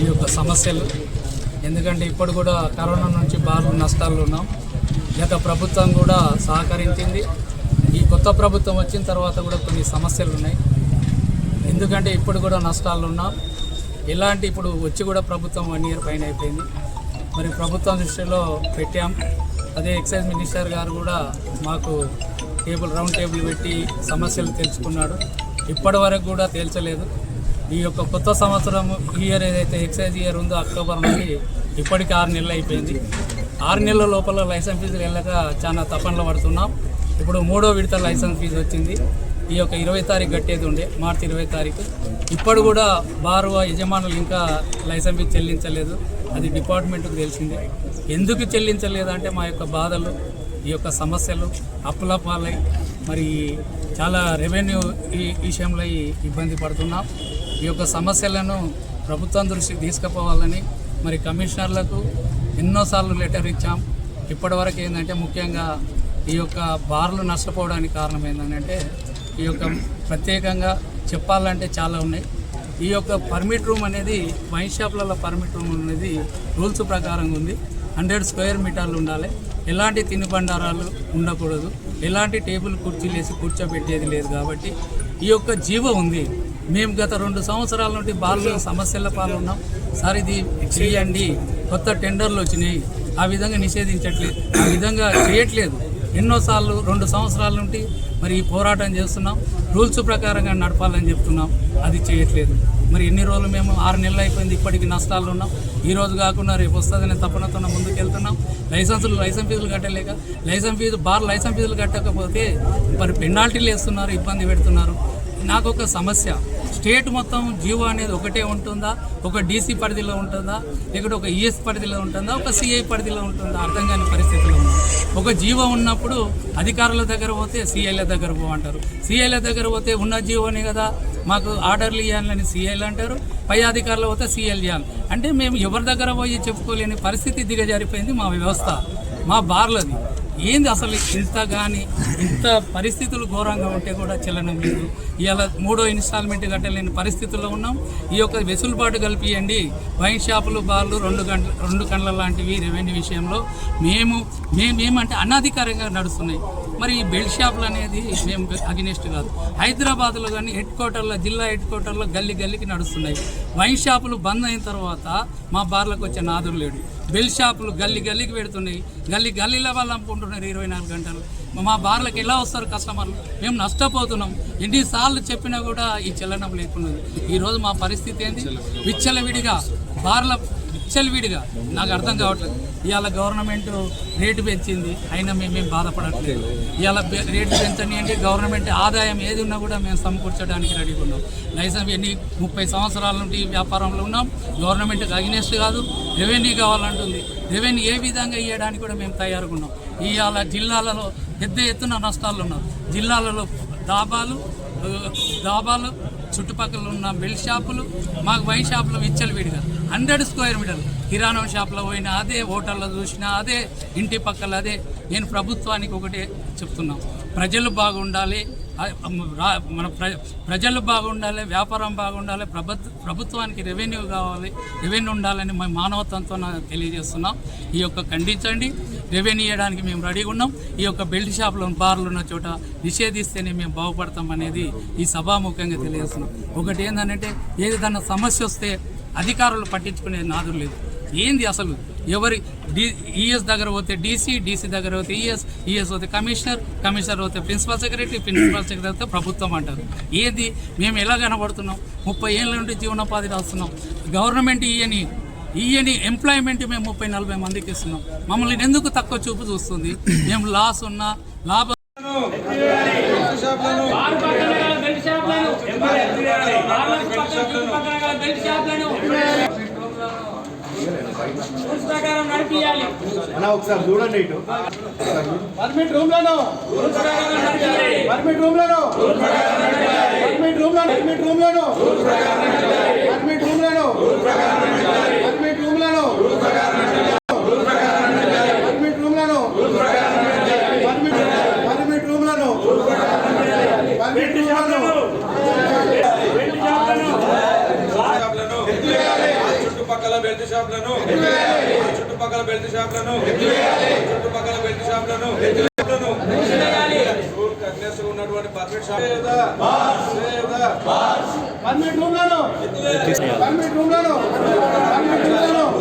ఈ యొక్క సమస్యలు. ఎందుకంటే ఇప్పుడు కూడా కరోనా నుంచి బాగా నష్టాలు ఉన్నాం. గత ప్రభుత్వం కూడా సహకరించింది. ఈ కొత్త ప్రభుత్వం వచ్చిన తర్వాత కూడా కొన్ని సమస్యలు ఉన్నాయి. ఎందుకంటే ఇప్పుడు కూడా నష్టాలు ఉన్నాం. ఎలాంటి ఇప్పుడు వచ్చి కూడా ప్రభుత్వం వన్ ఇయర్ పైన అయిపోయింది. మరి ప్రభుత్వం దృష్టిలో పెట్టాం. అదే ఎక్సైజ్ మినిస్టర్ గారు కూడా మాకు టేబుల్ రౌండ్ టేబుల్ పెట్టి సమస్యలు తెలుసుకున్నాడు. ఇప్పటి వరకు కూడా తేల్చలేదు. ఈ యొక్క కొత్త సంవత్సరం ఇయర్ ఏదైతే ఎక్సైజ్ ఇయర్ ఉందో అక్టోబర్ నుండి ఇప్పటికి ఆరు నెలలు అయిపోయింది. ఆరు నెలల లోపల లైసెన్స్ ఫీజులు వెళ్ళక చాలా తపనలు పడుతున్నాం. ఇప్పుడు మూడో విడత లైసెన్స్ ఫీజు వచ్చింది. ఈ యొక్క ఇరవై తారీఖు కట్టేది ఉండే మార్చి ఇరవై తారీఖు. ఇప్పుడు కూడా బారు యజమానులు ఇంకా లైసెన్స్ ఫీజు చెల్లించలేదు. అది డిపార్ట్మెంట్కు తెలిసిందే. ఎందుకు చెల్లించలేదు అంటే మా యొక్క బాధలు ఈ యొక్క సమస్యలు అప్పుల పాలై మరి చాలా రెవెన్యూ ఈ విషయంలో ఈ ఇబ్బంది పడుతున్నాం. ఈ యొక్క సమస్యలను ప్రభుత్వం దృష్టికి తీసుకుపోవాలని మరి కమిషనర్లకు ఎన్నోసార్లు లెటర్ ఇచ్చాం. ఇప్పటివరకు ఏంటంటే ముఖ్యంగా ఈ యొక్క బార్లు నష్టపోవడానికి కారణం ఏంటంటే ఈ యొక్క ప్రత్యేకంగా చెప్పాలంటే చాలా ఉన్నాయి. ఈ యొక్క పర్మిట్ రూమ్ అనేది వైన్ షాప్లలో పర్మిట్ రూమ్ అనేది రూల్స్ ప్రకారం ఉంది. హండ్రెడ్ స్క్వేర్ మీటర్లు ఉండాలి. ఎలాంటి తినుబండారాలు ఉండకూడదు. ఎలాంటి టేబుల్ కుర్చీలు వేసి కూర్చోబెట్టేది లేదు కాబట్టి ఈ యొక్క జీవ ఉంది. మేము గత రెండు సంవత్సరాల నుండి బాల్లో సమస్యల పాల్గొన్నాం సార్ ఇది చేయండి. కొత్త టెండర్లు వచ్చినాయి. ఆ విధంగా నిషేధించట్లేదు. ఆ విధంగా చేయట్లేదు. ఎన్నోసార్లు రెండు సంవత్సరాల నుండి మరి ఈ పోరాటం చేస్తున్నాం. రూల్స్ ప్రకారంగా నడపాలని చెప్తున్నాం. అది చేయట్లేదు. మరి ఎన్ని రోజులు మేము ఆరు నెలలు అయిపోయింది ఇప్పటికి నష్టాలు ఉన్నాం. ఈ రోజు కాకుండా రేపు వస్తుందనే తపనతో ముందుకెళ్తున్నాం. లైసెన్సులు లైసెన్స్ ఫీజులు కట్టలేక లైసెన్స్ ఫీజు బార్ లైసెన్స్ ఫీజులు కట్టకపోతే మరి పెనాల్టీలు వేస్తున్నారు ఇబ్బంది పెడుతున్నారు. నాకు ఒక సమస్య. స్టేట్ మొత్తం జీవో అనేది ఒకటే ఉంటుందా? ఒక డీసీ పరిధిలో ఉంటుందా? ఇక్కడ ఒక ఈఎస్ పరిధిలో ఉంటుందా? ఒక సిఐ పరిధిలో ఉంటుందా? అర్థం కాని పరిస్థితిలో ఉంది ఒక జీవో ఉన్నప్పుడు అధికారుల దగ్గర పోతే సిఐల దగ్గర పోమంటారు. సిఐల దగ్గర పోతే ఉన్న జీవోనే కదా? మాకు ఆర్డర్లు ఇవ్వాలని సిఐలు అంటారు. పై అధికారులు పోతే సిఎల్ చేయాలి అంటే మేము ఎవరి దగ్గర పోయి చెప్పుకోలేని పరిస్థితి దిగజారిపోయింది మా వ్యవస్థ మా బార్లది. ఏంది అసలు ఇంత కానీ ఇంత పరిస్థితులు ఘోరంగా ఉంటే కూడా చెల్లడం లేదు. ఇవాళ మూడో ఇన్స్టాల్మెంట్ కట్టలేని పరిస్థితుల్లో ఉన్నాం. ఈ యొక్క వెసులుబాటు కల్పియండి. వైన్ షాపులు బార్లు రెండు గంటల రెండు కండ్ల లాంటివి రెవెన్యూ విషయంలో మేము మేమేమంటే అనధికారంగా నడుస్తున్నాయి. మరి ఈ బెల్ట్ షాపులు అనేది మేము అగ్నిస్ట్ కాదు. హైదరాబాద్లో కానీ హెడ్ క్వార్టర్లో జిల్లా హెడ్ క్వార్టర్లో గల్లీ గల్లీకి నడుస్తున్నాయి. వైన్ షాపులు బంద్ అయిన తర్వాత మా బార్లకు వచ్చే నాదురు లేడు బెల్ షాపులు గల్లీ గల్లీకి పెడుతున్నాయి. గల్లీ గల్లీల వాళ్ళు అమ్ముకుంటున్నారు ఇరవై నాలుగు గంటలు. మా బార్లకు ఎలా వస్తారు కస్టమర్లు? మేము నష్టపోతున్నాం. ఎన్నిసార్లు చెప్పినా కూడా ఈ చెల్లనం లేకున్నది. ఈరోజు మా పరిస్థితి ఏంటి విచ్చలవిడిగా బార్ల విచ్చలవిడిగా నాకు అర్థం కావట్లేదు. ఇవాళ గవర్నమెంట్ రేటు పెంచింది. అయినా మేమేం బాధపడట్లేదు. ఇవాళ రేటు పెంచండి అంటే గవర్నమెంట్ ఆదాయం ఏది ఉన్నా కూడా మేము సమకూర్చడానికి రెడీగా ఉన్నాం. లైసెన్స్ ఎన్ని ముప్పై సంవత్సరాల నుండి వ్యాపారంలో ఉన్నాం. గవర్నమెంట్కి అగ్నెస్ట్ కాదు రెవెన్యూ కావాలంటుంది. రెవెన్యూ ఏ విధంగా ఇవ్వడానికి కూడా మేము తయారుకున్నాం ఇవాళ జిల్లాలలో పెద్ద ఎత్తున నష్టాలు ఉన్నాం జిల్లాలలో దాబాలు దాబాలు చుట్టుపక్కల ఉన్న బెల్ట్ షాపులు మాకు వైన్ షాపులు విచ్చలవిడిగా హండ్రెడ్ స్క్వేర్ మీటర్లు. కిరాణం షాప్లో పోయినా అదే హోటల్లో చూసినా అదే ఇంటి పక్కల అదే. నేను ప్రభుత్వానికి ఒకటే చెప్తున్నాం. ప్రజలు బాగుండాలి మన ప్ర ప్రజలు బాగుండాలి వ్యాపారం బాగుండాలి ప్రభుత్వ ప్రభుత్వానికి రెవెన్యూ కావాలి రెవెన్యూ ఉండాలని మేము మానవత్వంతో తెలియజేస్తున్నాం. ఈ యొక్క ఖండించండి రెవెన్యూ ఇవ్వడానికి మేము రెడీగా ఉన్నాం. ఈ యొక్క బెల్ట్ షాపులు బార్లు ఉన్న చోట నిషేధిస్తేనే మేము బాగుపడతాం అనేది ఈ సభాముఖంగా తెలియజేస్తున్నాం. ఒకటి ఏంటంటే ఏదైనా సమస్య వస్తే అధికారులు పట్టించుకునే నాదులు లేదు. ఏంది అసలు? ఎవరి డి ఈఎస్ దగ్గర పోతే డీసీ డీసీ దగ్గర పోతే ఈఎస్ ఈఎస్ పోతే కమిషనర్ కమిషనర్ పోతే ప్రిన్సిపల్ సెక్రటరీ ప్రిన్సిపల్ సెక్రటరీ పోతే ప్రభుత్వం అంటారు. ఏది? మేము ఎలా కనబడుతున్నాం? ముప్పై ఏళ్ళ నుండి జీవనోపాధి రాస్తున్నాం. గవర్నమెంట్ ఇయని ఈయని ఎంప్లాయ్మెంట్ మేము ముప్పై నలభై మందికి ఇస్తున్నాం. మమ్మల్ని ఎందుకు తక్కువ చూపు చూస్తుంది? మేము లాస్ ఉన్నా లాభం ప్రకారం నడిపియాలి. అన్న ఒకసారి చూడండి ఇటు. పర్మిట్ రూమ్లను పర్మిట్ రూమ్లను పర్మిట్ రూమ్లను పర్మిట్ రూమ్లను పర్మిట్ రూమ్లను పర్మిట్ పర్మిట్ రూమ్లను పర్మిట్ రూమ్లను చుట్టుపక్కల చుట్టుపక్కల బెల్ట్ షాపులను. చుట్టుపక్కల బెల్ట్ షాపులను. చుట్టుపక్కల బెల్ట్ షాపులను. ఉన్నటువంటి పర్మిట్ షాప్. పర్మిట్ రూమ్లను. పర్మిట్ రూమ్లను. పర్మిట్ రూమ్లను.